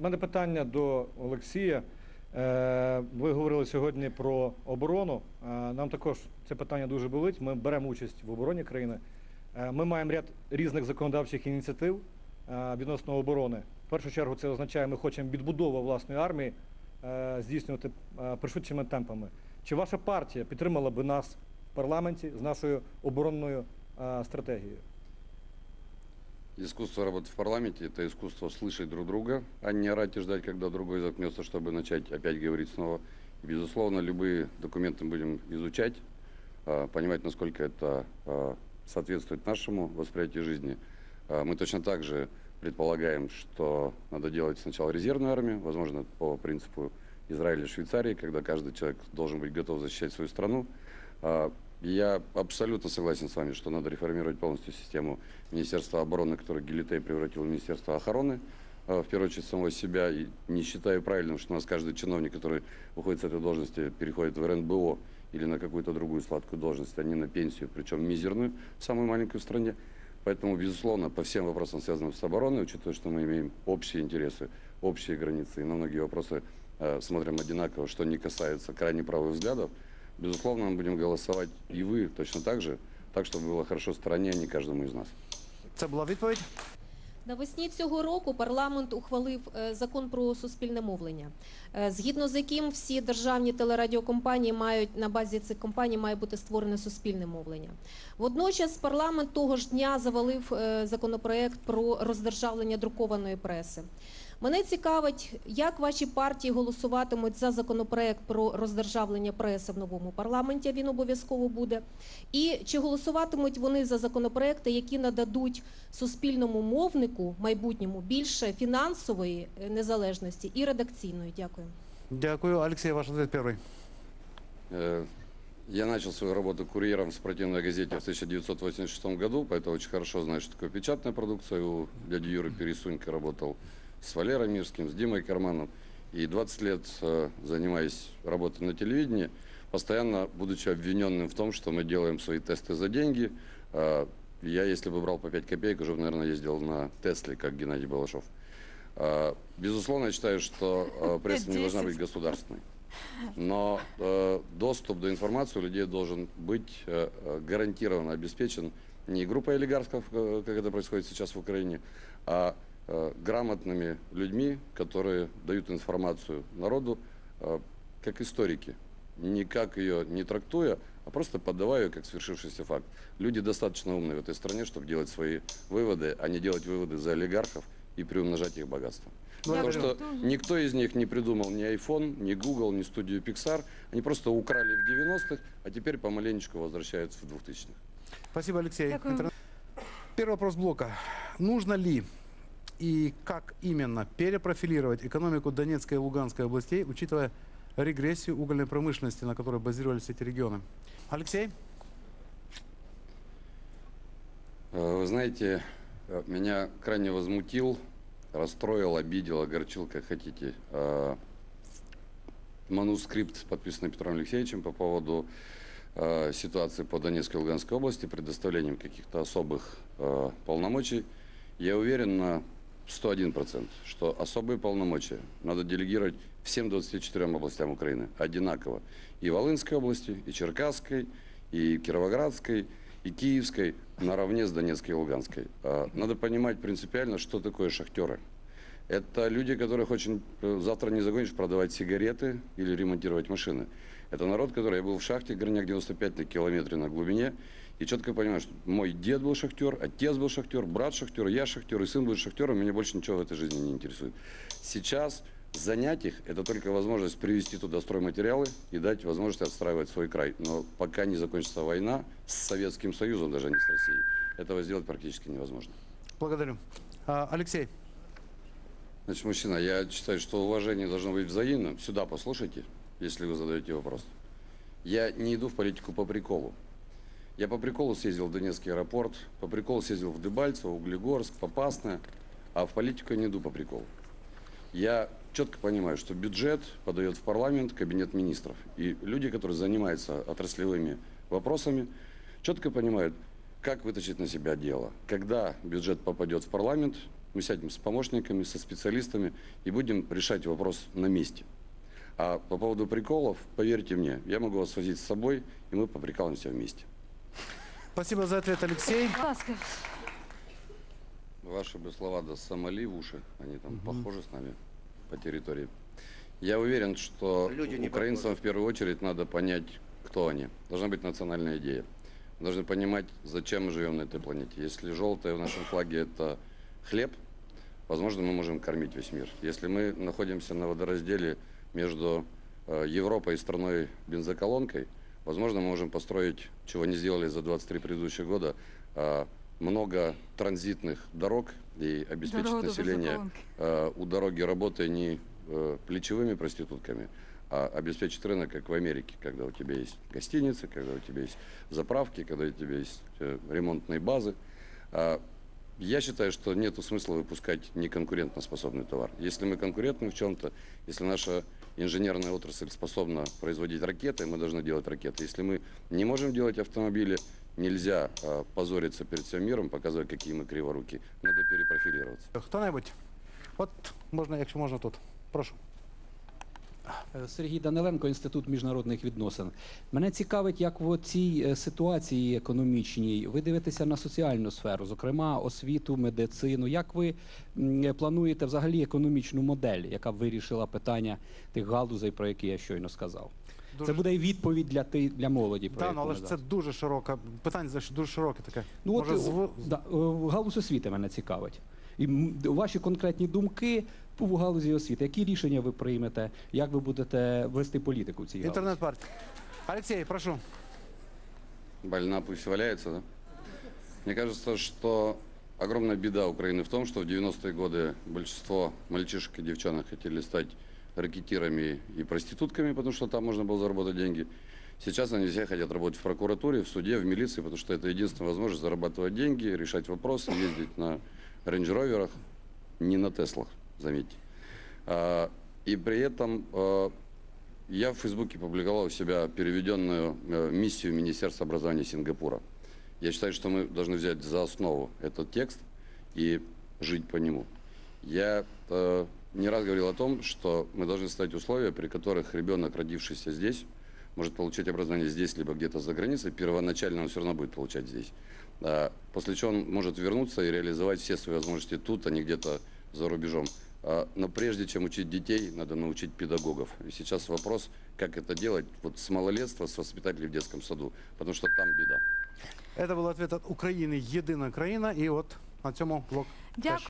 У мене питання до Олексія. Е, Ви говорили сьогодні про оборону. Е, Нам також це питання дуже болить. Ми беремо участь в обороні країни. Е, Ми маємо ряд різних законодавчих ініціатив відносно оборони. В першу чергу це означає, ми хочемо відбудову власної армії здійснювати пришвидшими темпами. Чи ваша партія підтримала би нас в парламенті з нашою оборонною стратегією? Искусство работы в парламенте – это искусство слышать друг друга, а не орать и ждать, когда другой заткнется, чтобы начать опять говорить снова. Безусловно, любые документы будем изучать, а, понимать, насколько это а, соответствует нашему восприятию жизни. А, Мы точно так же предполагаем, что надо делать сначала резервную армию, возможно, по принципу Израиля и Швейцарии, когда каждый человек должен быть готов защищать свою страну. Я абсолютно согласен с вами, что надо реформировать полностью систему Министерства обороны, которое Гилитей превратил в Министерство охраны, а, в первую очередь самого себя. И не считаю правильным, что у нас каждый чиновник, который выходит с этой должности, переходит в РНБО или на какую-то другую сладкую должность, а не на пенсию, причем мизерную, самую маленькую в стране. Поэтому, безусловно, по всем вопросам, связанным с обороной, учитывая, что мы имеем общие интересы, общие границы, и на многие вопросы э, смотрим одинаково, что не касается крайне правых взглядов, безусловно, мы будем голосовать, и вы точно так же, так, чтобы было хорошо стране, а не каждому из нас. Це була відповідь. Навесні цього року парламент ухвалив е, закон про суспільне мовлення, е, згідно з яким всі державні телерадіокомпанії мають на базі цих компаній має бути створене суспільне мовлення. Водночас парламент того ж дня завалив е, законопроект про роздержавлення друкованої преси. Мене цікавить, як ваші партії голосуватимуть за законопроект про роздержавлення преси в новому парламенті. Він обов'язково буде. І чи голосуватимуть вони за законопроекти, які нададуть суспільному мовнику майбутньому більше фінансової е, незалежності і редакційної? Дякую. Дякую. Олексій, ваш ответ перший. Э, Я начал свою работу курьером в спортивной газете в 1986 году, поэтому очень хорошо знаю, что такое печатная продукция. У дяди Юры Пересунька работал с Валерой Мирским, с Димой Карманом. И 20 лет э, занимаясь работой на телевидении, постоянно будучи обвиненным в том, что мы делаем свои тесты за деньги. Э, Я, если бы брал по 5 копеек, уже, бы, наверное, ездил на Тесле, как Геннадий Балашов. Э, Безусловно, я считаю, что пресса не должна быть государственной. Но доступ до информации у людей должен быть гарантированно обеспечен не группой олигархов, как это происходит сейчас в Украине, а грамотными людьми, которые дают информацию народу э, как историки, никак ее не трактуя, а просто подавая ее как свершившийся факт. Люди достаточно умные в этой стране, чтобы делать свои выводы, а не делать выводы за олигархов и приумножать их богатство. Потому что никто из них не придумал ни iPhone, ни Google, ни студию Pixar. Они просто украли в 90-х, а теперь помаленечку возвращаются в 2000-х. Спасибо, Алексей. Интернет- Первый вопрос блока. Нужно ли и как именно перепрофилировать экономику Донецкой и Луганской областей, учитывая регрессию угольной промышленности, на которой базировались эти регионы? Алексей? Э, Вы знаете, э, меня крайне возмутил, расстроил, обидел, огорчил, как хотите, э, манускрипт, подписанный Петром Алексеевичем по поводу ситуации по Донецкой и Луганской области, предоставлением каких-то особых полномочий. Я уверен 101%, что особые полномочия надо делегировать всем 24 областям Украины одинаково. И Волынской области, и Черкасской, и Кировоградской, и Киевской, наравне с Донецкой и Луганской. А, Надо понимать принципиально, что такое шахтеры. Это люди, которых очень э, завтра не загонишь продавать сигареты или ремонтировать машины. Это народ, который я был в шахте Горняк 95 на километре на глубине. И четко понимаю, что мой дед был шахтер, отец был шахтер, брат шахтер, я шахтер, и сын будет шахтером. Меня больше ничего в этой жизни не интересует. Сейчас занять их – это только возможность привезти туда стройматериалы и дать возможность отстраивать свой край. Но пока не закончится война с Советским Союзом, даже не с Россией, этого сделать практически невозможно. Благодарю. А, Алексей? Значит, мужчина, я считаю, что уважение должно быть взаимным. Сюда послушайте, если вы задаете вопрос. Я не иду в политику по приколу. Я по приколу съездил в Донецкий аэропорт, по приколу съездил в Дебальцево, Углегорск, Попасное, а в политику я не иду по приколу. Я четко понимаю, что бюджет подает в парламент кабинет министров. И люди, которые занимаются отраслевыми вопросами, четко понимают, как вытащить на себя дело. Когда бюджет попадет в парламент, мы сядем с помощниками, со специалистами и будем решать вопрос на месте. А по поводу приколов, поверьте мне, я могу вас возить с собой, и мы поприкалываемся вместе. Спасибо за ответ, Алексей. Ласка. Ваши бы слова да Сомали в уши, они там похожи с нами по территории. Я уверен, что Люди не украинцам в первую очередь надо понять, кто они. Должна быть национальная идея. Мы должны понимать, зачем мы живем на этой планете. Если желтое в нашем флаге это хлеб, возможно, мы можем кормить весь мир. Если мы находимся на водоразделе между э, Европой и страной бензоколонкой, возможно, мы можем построить, чего не сделали за 23 предыдущих года, э, много транзитных дорог и обеспечить Дорогу до население э, у дороги работы не э, плечевыми проститутками, а обеспечить рынок, как в Америке, когда у тебя есть гостиницы, когда у тебя есть заправки, когда у тебя есть э, ремонтные базы. А, я считаю, что нет смысла выпускать неконкурентоспособный товар. Если мы конкурентны в чем-то, если наша инженерная отрасль способна производить ракеты, мы должны делать ракеты. Если мы не можем делать автомобили, нельзя а, позориться перед всем миром, показывать, какие мы криворуки. Надо перепрофилироваться. Хто-небудь? От можна, якщо можна тут. Прошу. Е, Сергій Даниленко, Інститут міжнародних відносин. Мене цікавить, як в цій е, ситуації економічній ви дивитеся на соціальну сферу, зокрема освіту, медицину. Як ви плануєте взагалі економічну модель, яка б вирішила питання тих галузей, про які я щойно сказав? Дуже- Це буде і відповідь для ти для молоді. Про Да, ну, але ж це дуже широка питання, дуже широке таке. Ну, от, Може, зв- да, е, галузь освіти мене цікавить. І м, ваші конкретні думки в галузі освіти. Які рішення ви приймете? Як ви будете вести політику в цій галузі? Інтернет-партія. Алексей, прошу. Больна пусть валяется, да? Мне кажется, что огромная беда Украины в том, что в 90-е годы большинство мальчишек и девчонок хотели стать ракетирами и проститутками, потому что там можно было заработать деньги. Сейчас они все хотят работать в прокуратуре, в суде, в милиции, потому что это единственная возможность зарабатывать деньги, решать вопросы, ездить на рейндж-роверах, не на Теслах, заметьте. А, И при этом а, я в Фейсбуке публиковал у себя переведенную э, миссию Министерства образования Сингапура. Я считаю, что мы должны взять за основу этот текст и жить по нему. Я э, не раз говорил о том, что мы должны ставить условия, при которых ребенок, родившийся здесь, может получить образование здесь, либо где-то за границей. Первоначально он все равно будет получать здесь. А, После чего он может вернуться и реализовать все свои возможности тут, а не где-то за рубежом. А, Но прежде чем учить детей, надо научить педагогов. И сейчас вопрос, как это делать вот с малолетства, с воспитателей в детском саду, потому что там беда. Це був ответ від України Єдина країна. І от на цьому блок. Дякую. теж.